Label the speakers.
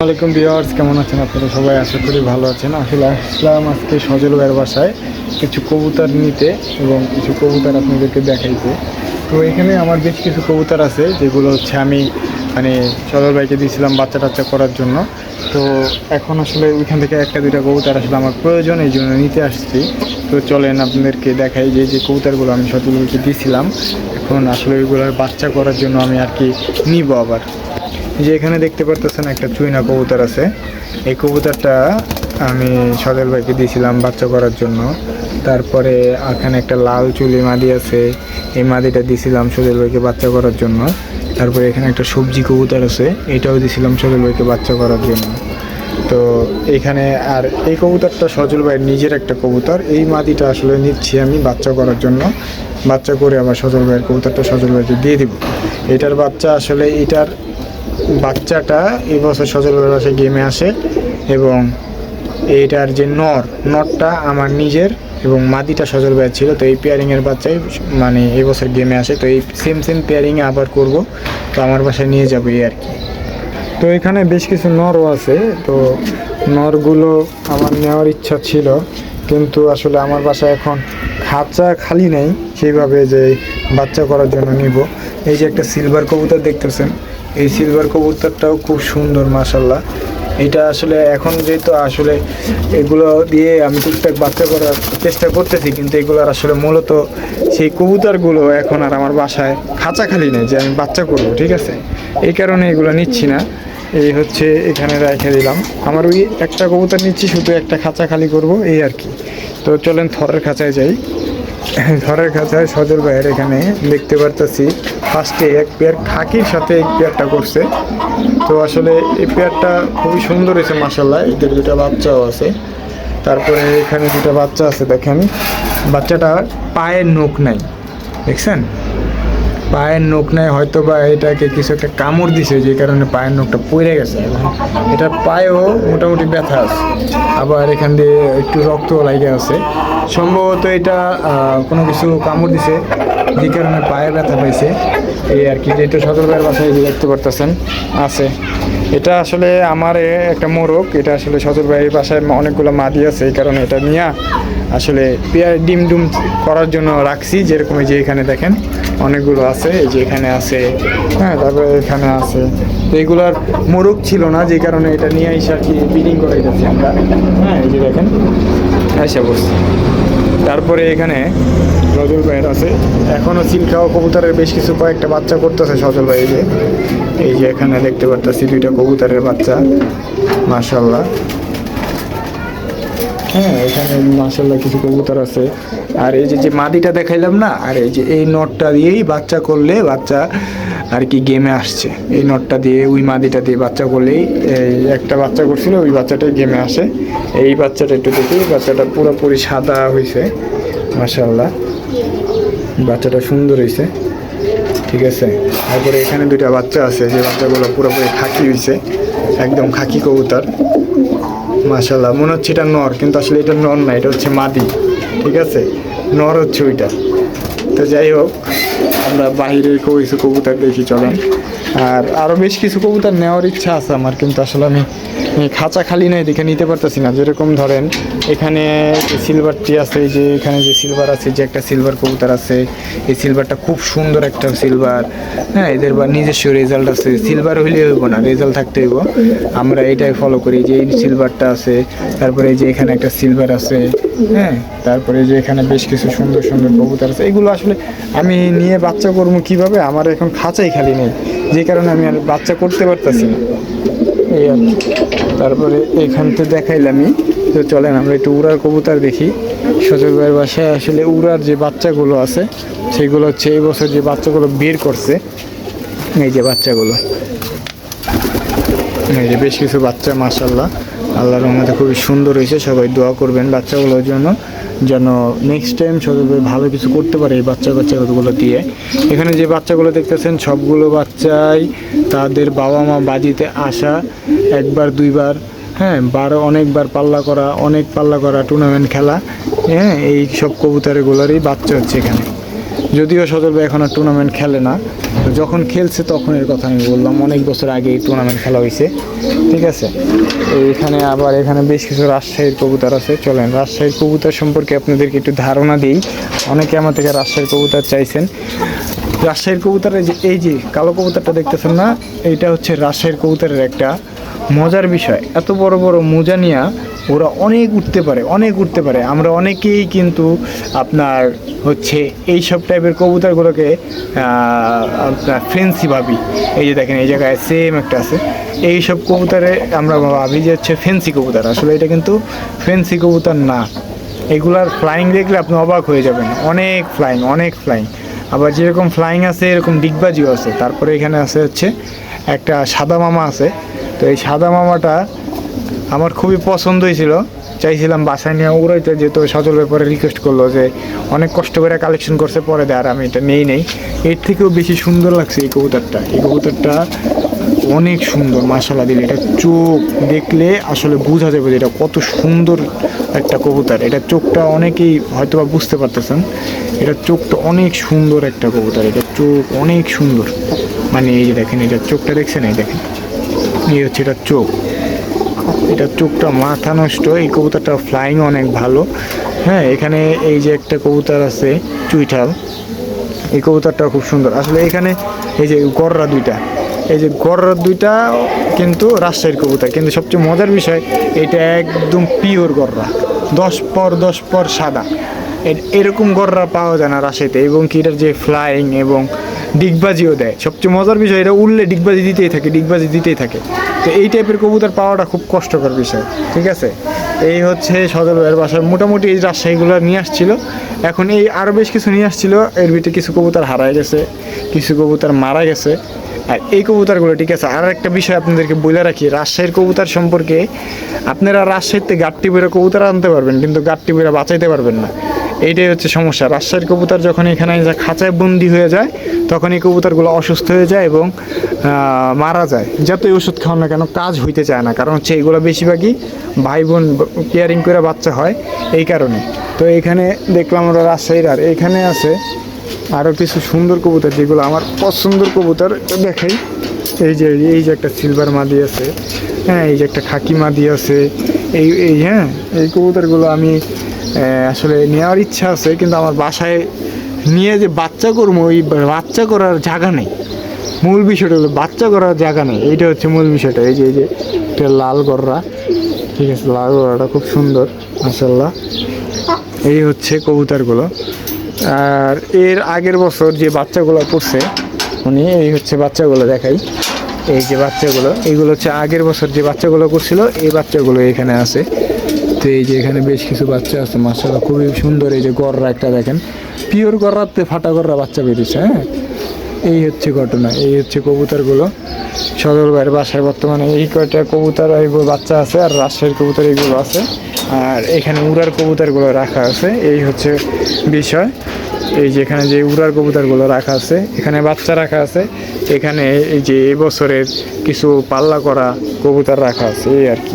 Speaker 1: আসসালামাইকুম ভিউয়ার্স, কেমন আছেন আপনারা? সবাই আশা করি ভালো আছেন। আসলে আসলাম আজকে সজল ভাইয়ের বাসায় কিছু কবুতর নিতে এবং কিছু কবুতর আপনাদেরকে দেখাইতে। তো এখানে আমার বেশ কিছু কবুতর আছে, যেগুলো হচ্ছে আমি মানে সজল ভাইকে দিয়েছিলাম বাচ্চা টাচ্চা করার জন্য। তো এখন আসলে ওইখান থেকে একটা, দুইটা কবুতর আসলে আমার প্রয়োজন, এই জন্য নিতে আসছি। তো চলেন আপনাদেরকে দেখাই যে যে কবুতরগুলো আমি সজল ভাইকে দিয়েছিলাম। এখন আসলে ওইগুলোর বাচ্চা করার জন্য আমি আর কি নিব আবার। যে এখানে দেখতে পারতেছেন একটা চুইনা কবুতর আছে। এই কবুতরটা আমি সজল ভাইকে দিয়েছিলাম বাচ্চা করার জন্য। তারপরে এখানে একটা লাল চুলি মাদি আছে। এই মাদিটা দিয়েছিলাম সজল ভাইকে বাচ্চা করার জন্য। তারপরে এখানে একটা সবজি কবুতর আছে। এটাও দিয়েছিলাম সজল ভাইকে বাচ্চা করার জন্য। তো এখানে আর এই কবুতরটা সজল ভাইয়ের নিজের একটা কবুতর। এই মাদিটা আসলে নিচ্ছি আমি বাচ্চা করার জন্য। বাচ্চা করে আবার সজল ভাইয়ের কবুতরটা সজল ভাইকে দিয়ে দিব। এটার বাচ্চা আসলে এটার বাচ্চাটা এবছর বছর সজলের বাসায় গেমে আসে এবং এইটার যে নর, নরটা আমার নিজের এবং মাদিটা সজল ভাইয়ের ছিল, তো এই পেয়ারিংয়ের বাচ্চাই মানে এবছর গেমে আসে, তো এই সেম সেম পেয়ারিংয়ে আবার করব, তো আমার বাসায় নিয়ে যাব এই আর কি। তো এখানে বেশ কিছু নরও আছে, তো নরগুলো আমার নেওয়ার ইচ্ছা ছিল, কিন্তু আসলে আমার বাসায় এখন খাঁচা খালি নেই, সেইভাবে যে বাচ্চা করার জন্য নিব। এই যে একটা সিলভার কবুতর দেখতেছেন এই সিলভার কবুতরটাও খুব সুন্দর মাসাল্লাহ এটা আসলে এখন যেহেতু আসলে এগুলো দিয়ে আমি টুকটাক বাচ্চা করার চেষ্টা করতেছি, কিন্তু এগুলোর আসলে মূলত সেই কবুতরগুলো এখন আর আমার বাসায় খাঁচা খালি নেই যে আমি বাচ্চা করব, ঠিক আছে? এই কারণে এগুলো নিচ্ছি না। এই হচ্ছে এখানে রেখে দিলাম। আমার ওই একটা কবুতর নিচ্ছি, শুধু একটা খাঁচা খালি করব, এই আর কি। তো চলেন থরের খাঁচায় যাই। ঘরের কাছায় সজল ভাইয়ের এখানে দেখতে পারতেছি। ফার্স্টে এক পেয়ার খাকির সাথে এক পেয়ারটা করছে। তো আসলে এই পেয়ারটা খুবই সুন্দর হয়েছে মাসাল্লাহ এদের দুটা বাচ্চাও আছে। তারপরে এখানে দুটা বাচ্চা আছে, দেখেন। বাচ্চাটা পায়ের নখ নাই, দেখছেন? পায়ের নখ নেয় হয়তো বা এটাকে কিছু একটা কামড় দিছে, যে কারণে পায়ের নখটা পড়ে গেছে। এটা পায়েও মোটামুটি ব্যথা আছে। আবার এখান দিয়ে একটু রক্ত লাগে আছে। সম্ভবত এটা কোনো কিছু কামড় দিছে, যে কারণে পায়ে ব্যথা পাইছে। এই আর কি যেটা সদরবের বাসায় যে দেখতে পারতেছেন, আছে। এটা আসলে আমার একটা মোরগ, এটা আসলে সদর ভাইয়ের বাসায় অনেকগুলো মাদি আছে, এই কারণে এটা নিয়ে আসলে পেয়ার ডিম ডুম করার জন্য রাখছি, যেরকম যে এখানে দেখেন, অনেকগুলো আছে, এই যে এখানে আছে হ্যাঁ তারপরে এখানে আছে। তো এগুলার মোরগ ছিল না, যে কারণে এটা নিয়ে এসে আর কি ব্রিডিং করে যাচ্ছি আমরা। হ্যাঁ এই যে দেখেন, এসে বসছি। তারপরে এখানে সজল ভাইয়ের আছে এখনও চিলখাওয়া কবুতরের বেশ কিছু কয়েকটা বাচ্চা করতেছে সজল ভাই যে এই যে এখানে দেখতে পারতেছি দুইটা কবুতরের বাচ্চা। মাশাল্লাহ হ্যাঁ এখানে মাশাল্লাহ কিছু কবুতর আছে। আর এই যে যে মাদিটা দেখাইলাম না, আর এই যে, এই নটটা দিয়েই বাচ্চা করলে বাচ্চা আর কি গেমে আসছে। এই নটটা দিয়ে, ওই মাদিটা দিয়ে বাচ্চা করলেই, এই একটা বাচ্চা করছিল, ওই বাচ্চাটাই গেমে আসে। এই বাচ্চাটা একটু দেখি বাচ্চাটা পুরোপুরি সাদা হয়েছে মাশাল্লাহ বাচ্চাটা সুন্দর হয়েছে ঠিক আছে? তারপরে এখানে দুইটা বাচ্চা আছে, যে বাচ্চাগুলো পুরোপুরি খাকি হয়েছে একদম খাকি কবুতর। মাসাল্লাহ মনে হচ্ছে এটা নর, কিন্তু আসলে এটা নর না, এটা হচ্ছে মাদি। ঠিক আছে? নর হচ্ছে ওইটা। তো যাই হোক, আমরা বাহিরে কিছু কবুতর দেখি, চলেন। আর আরও বেশ কিছু কবুতর নেওয়ার ইচ্ছা আছে আমার, কিন্তু আসলে আমি খাঁচা খালি নাই, দেখে নিতে পারতেছি না। যেরকম ধরেন, এখানে সিলভারটি আছে যে এখানে যে সিলভার আছে, যে একটা সিলভার কবুতর আছে, এই সিলভারটা খুব সুন্দর একটা সিলভার হ্যাঁ এদের বা নিজস্ব রেজাল্ট আছে। সিলভার হইলে হইব না রেজাল্ট থাকতে হইব। আমরা এটাই ফলো করি যে এই সিলভারটা আছে, তারপরে যে এখানে একটা সিলভার আছে হ্যাঁ তারপরে যে এখানে বেশ কিছু সুন্দর সুন্দর কবুতর আছে। এগুলো আসলে আমি নিয়ে বাচ্চা করব কীভাবে? আমার এখন খাঁচাই খালি নেই। যে কারণে আমি আর বাচ্চা করতে পারতেছি না। এই আর তারপরে এখান থেকে দেখাইলামই। তো চলেন, আমরা একটু উড়ার কবুতর দেখি। সজল ভাইয়ের বাসায় আসলে উড়ার যে বাচ্চাগুলো আছে, সেগুলো হচ্ছে এই বছর যে বাচ্চাগুলো বের করছে, এই যে বাচ্চাগুলো। এই যে বেশ কিছু বাচ্চা মাসাল্লাহ আল্লাহর রহমতে খুবই সুন্দর হয়েছে। সবাই দোয়া করবেন বাচ্চাগুলোর জন্য, যেন নেক্সট টাইম সবাই ভালো কিছু করতে পারে এই বাচ্চা কাচ্চাগুলো দিয়ে। এখানে যে বাচ্চাগুলো দেখতেছেন, সবগুলো বাচ্চাই তাদের বাবা মা বাজিতে আসা, একবার, দুইবার হ্যাঁ বারো, অনেকবার পাল্লা করা, অনেক পাল্লা করা টুর্নামেন্ট খেলা হ্যাঁ এই সব কবুতরগুলোরই বাচ্চা হচ্ছে এখানে। যদিও সদর ভাই এখন আর টুর্নামেন্ট খেলে না যখন খেলছে তখন এর কথা আমি বললাম, অনেক বছর আগে এই টুর্নামেন্ট খেলা হয়েছে, ঠিক আছে? এখানে আবার এখানে বেশ কিছু রাজশাহীর কবুতর আছে, চলেন, রাজশাহীর কবুতর সম্পর্কে আপনাদেরকে একটু ধারণা দিই। অনেকে আমার থেকে রাজশাহীর কবুতর চাইছেন। রাজশাহীর কবুতরের যে, এই যে কালো কবুতরটা দেখতেছেন না, এইটা হচ্ছে রাজশাহীর কবুতরের একটা মজার বিষয়। এত বড় বড় মোজা নিয়ে ওরা অনেক উঠতে পারে, অনেক উঠতে পারে। আমরা অনেকেই কিন্তু আপনার হচ্ছে এই সব টাইপের কবুতরগুলোকে আপনার ফেন্সি ভাবি। এই যে দেখেন, এই জায়গায় সেম একটা আছে। এই সব কবুতরে আমরা ভাবি যে হচ্ছে ফেন্সি কবুতর। আসলে এটা কিন্তু ফেন্সি কবুতর না। এগুলার ফ্লাইং দেখলে আপনি অবাক হয়ে যাবেন। অনেক ফ্লাইং অনেক ফ্লাইং আবার যেরকম ফ্লাইং আছে, এরকম ডিগবাজিও আছে। তারপরে এখানে আছে হচ্ছে একটা সাদা মামা আছে। তো এই সাদা মামাটা আমার খুবই পছন্দ হয়েছিল। চাইছিলাম বাসায় নিয়ে উড়াইতে, যেহেতু সজল ব্যাপারে রিকোয়েস্ট করল যে অনেক কষ্ট করে কালেকশন করছে, পরে দেয় আর আমি এটা নেই নেই। এর থেকেও বেশি সুন্দর লাগছে এই কবুতরটা। এই কবুতরটা অনেক সুন্দর মাসালা দিলে। এটা চোখ দেখলে আসলে বোঝা যাবে যে এটা কত সুন্দর একটা কবুতর। এটা চোখটা অনেকেই হয়তো বা বুঝতে পারতেছেন, এটা চোখটা অনেক সুন্দর একটা কবুতর। এটা চোখ অনেক সুন্দর। মানে এই যে দেখেন, এটা চোখটা দেখছেন? এই দেখেন। এই হচ্ছে এটা চোখ। এটা চোখটা মাথা নষ্ট, এই কবুতরটা ফ্লাইং অনেক ভালো। হ্যাঁ এখানে এই যে একটা কবুতর আছে, চুইঠাল, এই কবুতরটা খুব সুন্দর। আসলে এখানে এই যে গররা দুইটা, এই যে গররা দুইটা কিন্তু রাজশাহীর কবুতর। কিন্তু সবচেয়ে মজার বিষয়, এটা একদম পিওর গররা, দশ পর দশ পর সাদা। এরকম গররা পাওয়া যায় না রাজশাহীতে, এবং কি এটার যে ফ্লাইং এবং ডিগবাজিও দেয়। সবচেয়ে মজার বিষয় এটা উঠলে ডিগবাজি দিতেই থাকে, ডিগবাজি দিতেই থাকে। তো এই টাইপের কবুতর পাওয়াটা খুব কষ্টকর বিষয়, ঠিক আছে? এই হচ্ছে ভাইয়ের বাসায় মোটামুটি এই রাজশাহীগুলো নিয়ে আসছিল। এখন এই আরও বেশ কিছু নিয়ে আসছিল, এর ভিতরে কিছু কবুতর হারায় গেছে, কিছু কবুতর মারা গেছে। আর এই কবুতরগুলো, ঠিক আছে, আর একটা বিষয় আপনাদেরকে বলে রাখি, রাজশাহীর কবুতর সম্পর্কে আপনারা রাজশাহীতে গাট্টি বেরো কবুতর আনতে পারবেন, কিন্তু গাট্টি বেরো বাঁচাইতে পারবেন না। এইটাই হচ্ছে সমস্যা। রাজশাহীর কবুতর যখন এখানে খাঁচায় বন্দি হয়ে যায়, তখন এই কবুতরগুলো অসুস্থ হয়ে যায় এবং মারা যায়। যতই ওষুধ খাওয়ান না কেন, কাজ হইতে চায় না। কারণ হচ্ছে এগুলো বেশিরভাগই ভাই বোন কেয়ারিং করে বাচ্চা হয় এই কারণে। তো এখানে দেখলাম আমরা রাজশাহীর আর এখানে আছে আরও কিছু সুন্দর কবুতর, যেগুলো আমার পছন্দর কবুতর। দেখাই। এই যে এই যে একটা সিলভার মাদি আছে। হ্যাঁ এই যে একটা খাকি মাদি আছে। এই এই হ্যাঁ এই কবুতরগুলো আমি আসলে নেওয়ার ইচ্ছা আছে, কিন্তু আমার বাসায় নিয়ে যে বাচ্চা করব, ওই বাচ্চা করার জায়গা নেই। মূল বিষয়টা হলো বাচ্চা করার জায়গা নেই, এইটা হচ্ছে মূল বিষয়টা। এই যে এই যে এটা লাল গররা, ঠিক আছে, লাল গররাটা খুব সুন্দর মাসাল্লাহ এই হচ্ছে কবুতারগুলো। আর এর আগের বছর যে বাচ্চাগুলো পড়ছে, উনি এই হচ্ছে বাচ্চাগুলো দেখাই। এই যে বাচ্চাগুলো এইগুলো হচ্ছে আগের বছর যে বাচ্চাগুলো করছিল এই বাচ্চাগুলো এখানে আছে। তো এই যে এখানে বেশ কিছু বাচ্চা আছে মাসাল্লাহ খুবই সুন্দর এই যে গররা একটা দেখেন। পিওর গররাতে ফাটা গররা বাচ্চা বেরিয়েছে হ্যাঁ? এই হচ্ছে ঘটনা, এই হচ্ছে কবুতরগুলো। সদর ভাইয়ের বাসায় বর্তমানে এই কয়টা কবুতর এইগুলো বাচ্চা আছে আর রাজশাহীর কবুতর এইগুলো আছে। আর এখানে উড়ার কবুতরগুলো রাখা আছে, এই হচ্ছে বিষয়। এই যে এখানে যে উড়ার কবুতরগুলো রাখা আছে, এখানে বাচ্চা রাখা আছে, এখানে এই যে এবছরের কিছু পাল্লা করা কবুতর রাখা আছে, এই আর কি।